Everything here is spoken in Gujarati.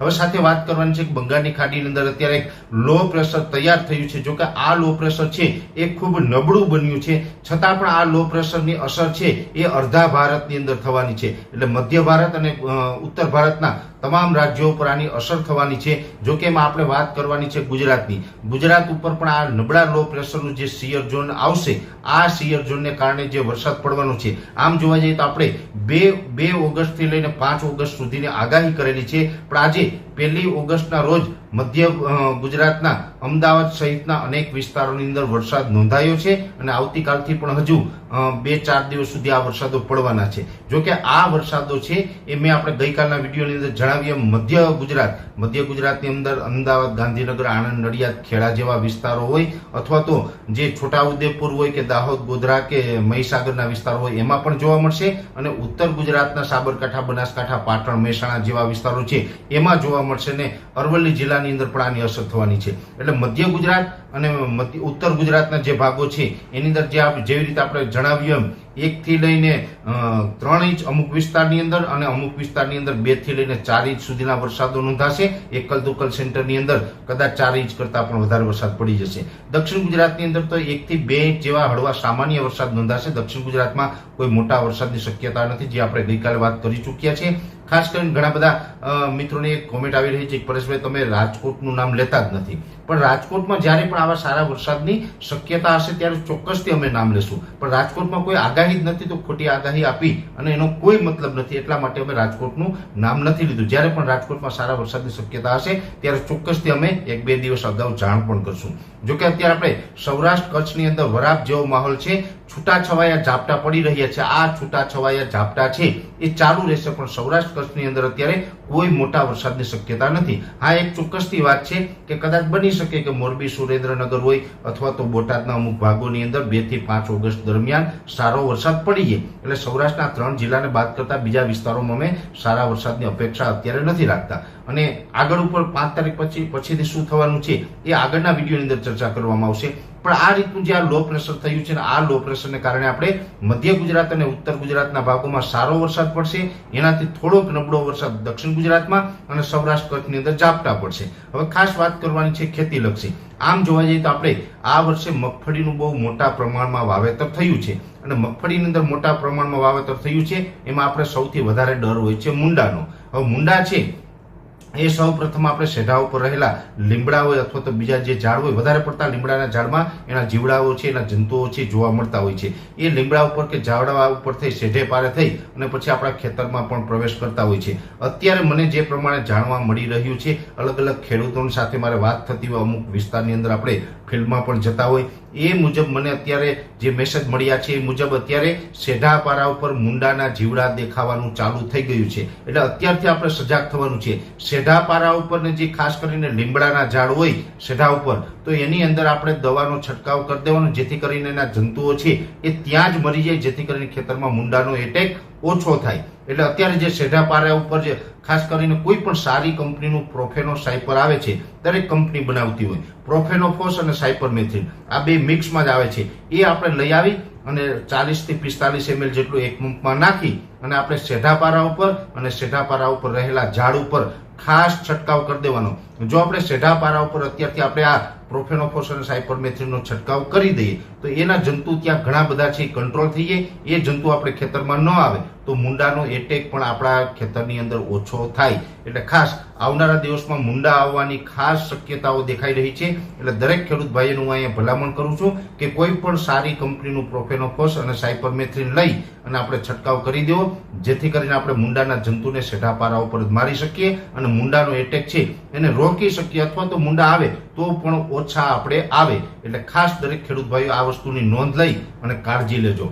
હવે સાથે વાત કરવાની છે કે બંગાળની ખાડીની અંદર અત્યારે એક લો પ્રેશર તૈયાર થયું છે. જો કે આ લો પ્રેશર છે એ ખૂબ નબળું બન્યું છે. છતાં પણ આ લો પ્રેશરની અસર છે એ અડધા ભારતની અંદર થવાની છે. એટલે મધ્ય ભારત અને ઉત્તર ભારતના તમામ રાજ્યો ઉપર આની અસર થવાની છે. જો કે એમાં આપણે વાત કરવાની છે ગુજરાતની. ગુજરાત ઉપર પણ આ નબળા લો પ્રેશરનું જે સિયર ઝોન આવશે, આ સિયર ઝોનને કારણે જે વરસાદ પડવાનો છે. આમ જોવા જઈએ તો આપણે બે બે ઓગસ્ટથી લઈને પાંચ ઓગસ્ટ સુધીની આગાહી કરેલી છે. પણ આજે પહેલી ઓગસ્ટના રોજ મધ્ય ગુજરાતના અમદાવાદ સહિતના અનેક વિસ્તારોની અંદર વરસાદ નોંધાયો છે અને આવતીકાલથી પણ હજુ બે ચાર દિવસ સુધી આ વરસાદો પડવાના છે. જો કે આ વરસાદો છે એ મેં આપણે ગઈકાલના વિડીયોની અંદર જણાવીએ મધ્ય ગુજરાત, મધ્ય ગુજરાતની અંદર અમદાવાદ, ગાંધીનગર, આણંદ, નડિયાદ, ખેડા જેવા વિસ્તારો હોય અથવા તો જે છોટાઉદેપુર હોય કે દાહોદ, ગોધરા કે મહીસાગરના વિસ્તારો હોય એમાં પણ જોવા મળશે અને ઉત્તર ગુજરાતના સાબરકાંઠા, બનાસકાંઠા, પાટણ, મહેસાણા જેવા વિસ્તારો છે એમાં જોવા મળશે ને અરવલ્લી જિલ્લાની અંદર પણ આની અસર થવાની છે. એટલે મધ્ય ગુજરાત અને ઉત્તર ગુજરાતના જે ભાગો છે, એની અંદર જે જેવી રીતે આપણે જણાવ્યું એમ એકથી લઈને ત્રણ ઇંચ અમુક વિસ્તારની અંદર અને અમુક વિસ્તારની અંદર બેથી લઈને ચાર ઇંચ સુધીના વરસાદો નોંધાશે. એકલ દુકલ સેન્ટરની અંદર કદાચ ચાર ઇંચ કરતા પણ વધારે વરસાદ પડી જશે. દક્ષિણ ગુજરાતની અંદર તો એક થી બે ઇંચ જેવા હળવા સામાન્ય વરસાદ નોંધાશે. દક્ષિણ ગુજરાતમાં કોઈ મોટા વરસાદની શક્યતા નથી, જે આપણે ગઈકાલે વાત કરી ચૂક્યા છે ખાસ કરીને ઘણા બધા મિત્રોની એક કોમેન્ટ આવી રહી છે. કે પરેશભાઈ, તમે રાજકોટનું નામ લેતા જ નથી. પણ રાજકોટમાં જ્યારે પણ આવા સારા વરસાદની શક્યતા હશે, ત્યારે ચોક્કસથી અમે નામ લેશું. પણ રાજકોટમાં કોઈ આગાહી જ નથી તો ખોટી આગાહી આપી અને એનો કોઈ મતલબ નથી. એટલા માટે અમે રાજકોટનું નામ નથી લીધું. જ્યારે પણ રાજકોટમાં સારા વરસાદની શક્યતા હશે, ત્યારે ચોક્કસથી અમે એક બે દિવસ અગાઉ જાણ પણ કરશું. જોકે અત્યારે આપણે સૌરાષ્ટ્ર કચ્છની અંદર વરાપ જેવો માહોલ છે છૂટાછવાયા ઝાપટા પડી રહ્યા છે. આ છૂટાછવાયા ઝાપટા છે એ ચાલુ રહેશે, પણ સૌરાષ્ટ્ર કચ્છની અંદર અત્યારે કોઈ મોટા વરસાદની શક્યતા નથી. હા, એક ચોક્કસથી વાત છે કે કદાચ બની શકે કે મોરબી, સુરેન્દ્રનગર હોય અથવા તો બોટાદના અમુક ભાગોની અંદર બેથી પાંચ ઓગસ્ટ દરમિયાન સારો વરસાદ પડી જાય. એટલે સૌરાષ્ટ્રના ત્રણ જિલ્લાને બાદ કરતા બીજા વિસ્તારોમાં અમે સારા વરસાદની અપેક્ષા અત્યારે નથી રાખતા. અને આગળ ઉપર પાંચ તારીખ પછી, પછીથી શું થવાનું છે એ આગળના વિડીયોની અંદર ચર્ચા કરવામાં આવશે. પણ આ રીતનું જે આ લો પ્રેશર થયું છે આ લો પ્રેશરને કારણે આપણે મધ્ય ગુજરાત અને ઉત્તર ગુજરાતના ભાગોમાં સારો વરસાદ પડશે. એનાથી થોડોક નબળો વરસાદ દક્ષિણ ગુજરાતમાં અને સૌરાષ્ટ્ર કચ્છની અંદર ઝાપટા પડશે. હવે ખાસ વાત કરવાની છે ખેતી લક્ષી. આમ જોવા જઈએ તો આપણે આ વર્ષે મગફળીનું બહુ મોટા પ્રમાણમાં વાવેતર થયું છે. અને મગફળીની અંદર મોટા પ્રમાણમાં વાવેતર થયું છે, એમાં આપણે સૌથી વધારે ડર હોય છે મુંડાનો. હવે મુંડા છે એ સૌ પ્રથમ આપણે સેઢા ઉપર રહેલા લીમડા હોય અથવા તો બીજા જે ઝાડ હોય, વધારે પડતા લીમડાના ઝાડમાં એના જીવડાઓ છે, એના જંતુઓ છે, જોવા મળતા હોય છે. એ લીમડા ઉપર કે ઝાડવા ઉપર થઈ, સેઢે પારે થઈ અને પછી આપણા ખેતરમાં પણ પ્રવેશ કરતા હોય છે. અત્યારે મને જે પ્રમાણે જાણવા મળી રહ્યું છે અલગ અલગ ખેડૂતોની સાથે મારે વાત થતી હોય, અમુક વિસ્તારની અંદર આપણે ફિલ્ડમાં પણ જતા હોય, એ મુજબ મને અત્યારે જે મેસેજ મળ્યા છે, એ મુજબ અત્યારે સેઢા પારા ઉપર મુંડાના જીવડા દેખાવાનું ચાલુ થઈ ગયું છે. એટલે અત્યારથી આપણે સજાગ થવાનું છે. સેઢા પારા ઉપર જે ખાસ કરીને લીમડાના ઝાડ હોય સેઢા ઉપર, તો એની અંદર આપણે દવાનો છંટકાવ કરી દેવાનો, જેથી કરીને એના જંતુઓ છે એ ત્યાં જ મરી જાય, જેથી કરીને ખેતરમાં મુંડાનો એટેક ઓછો થાય. એટલે અત્યારે જે સેઢા પારા ઉપર જે ખાસ કરીને કોઈ પણ સારી કંપનીનું પ્રોફેનો સાયપર આવે છે, દરેક કંપની બનાવતી હોય, પ્રોફેનોફોસ અને સાયપર મેથિન, આ બે મિક્સમાં જ આવે છે. એ આપણે લઈ આવી અને ચાલીસથી પિસ્તાલીસ એમએલ જેટલું એક પંપમાં નાખી અને આપણે સેઢા પારા ઉપર અને સેઢા પારા ઉપર રહેલા ઝાડ ઉપર ખાસ છંટકાવ કરી દેવાનો. જો આપણે સેઢા પારા ઉપર અત્યારથી આપણે આ પ્રોફેનોફોસ અને સાયપરમેથ્રિનનો છંટકાવ કરી દઈએ, તો એના જંતુ ત્યાં ઘણા બધા છે, કંટ્રોલ થઈ જાય. એ જંતુ આપણે ખેતરમાં ન આવે, તો મુંડાનો એટેક પણ આપણા ખેતરની અંદર ઓછો થાય. એટલે ખાસ આવનારા દિવસમાં મુંડા આવવાની ખાસ શક્યતાઓ દેખાઈ રહી છે. એટલે દરેક ખેડૂત ભાઈઓનું હું અહીંયા ભલામણ કરું છું કે કોઈ પણ સારી કંપનીનું પ્રોફેનોફોસ અને સાયપરમેથ્રિન લઈ અને આપણે છંટકાવ કરી દેવો, જેથી કરીને આપણે મુંડાના જંતુને સેઢા પારા ઉપર મારી શકીએ અને મુંડાનો એટેક છે એને રોકી શકીએ અથવા તો મુંડા આવે તો પણ ઓછા આપણે આવે. એટલે ખાસ દરેક ખેડૂત ભાઈઓ આ વસ્તુની નોંધ લઈ અને કાળજી લેજો.